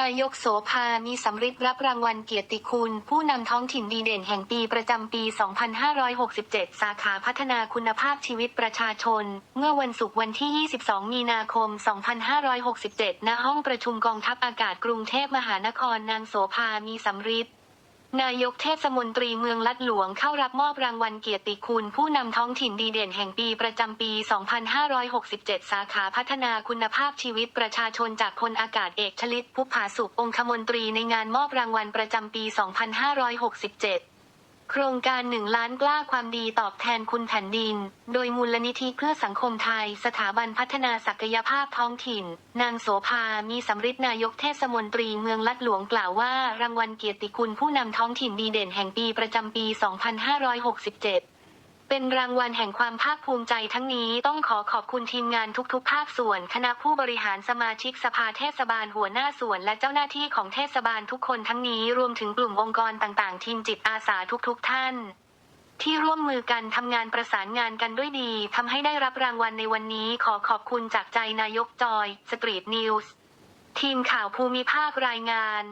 นายกโสภา มีสำริดรับรางวัลเกียรติคุณ ผู้นำท้องถิ่นดีเด่นแห่งปีประจำปี 2567 สาขาพัฒนาคุณภาพชีวิตประชาชน เมื่อวันศุกร์วันที่ 22 มีนาคม 2567 ณ ห้องประชุมกองทัพอากาศกรุงเทพมหานคร นางโสภา มีสำริด นายกเทศมนตรีเมืองลัดหลวงเข้ารับมอบรางวัลเกียรติคุณ ผู้นำท้องถิ่นดีเด่นแห่งปีประจำปี 2567 สาขาพัฒนาคุณภาพชีวิตประชาชนจากพลอากาศเอกชลิตพุภาสุของคมนตรีในงานมอบรางวัลประจำปี 2567 โครงการหนึ่งล้านกล้าความดีตอบแทนคุณแผ่นดิน โดยมูลนิธิเพื่อสังคมไทย สถาบันพัฒนาศักยภาพท้องถิ่น นางโสภา มีสำริดนายกเทศมนตรีเมืองลัดหลวงกล่าวว่ารางวัลเกียรติคุณผู้นำท้องถิ่นดีเด่นแห่งปีประจำปี 2567 เป็นรางวัลแห่งความภาคภูมิใจทั้งนี้ต้องขอขอบคุณทีมงานทุกๆ ภาคส่วน คณะผู้บริหารสมาชิกสภาเทศบาลหัวหน้าส่วน และเจ้าหน้าที่ของเทศบาลทุกคนทั้งนี้รวมถึงกลุ่มองค์กรต่างๆ ทีมจิตอาสาทุกๆ ท่าน ที่ร่วมมือกันทำงานประสานงานกันด้วยดีทำให้ได้รับรางวัลในวันนี้ขอขอบคุณจากใจนายกจอย สตรีทนิวส์ทีมข่าวภูมิภาครายงาน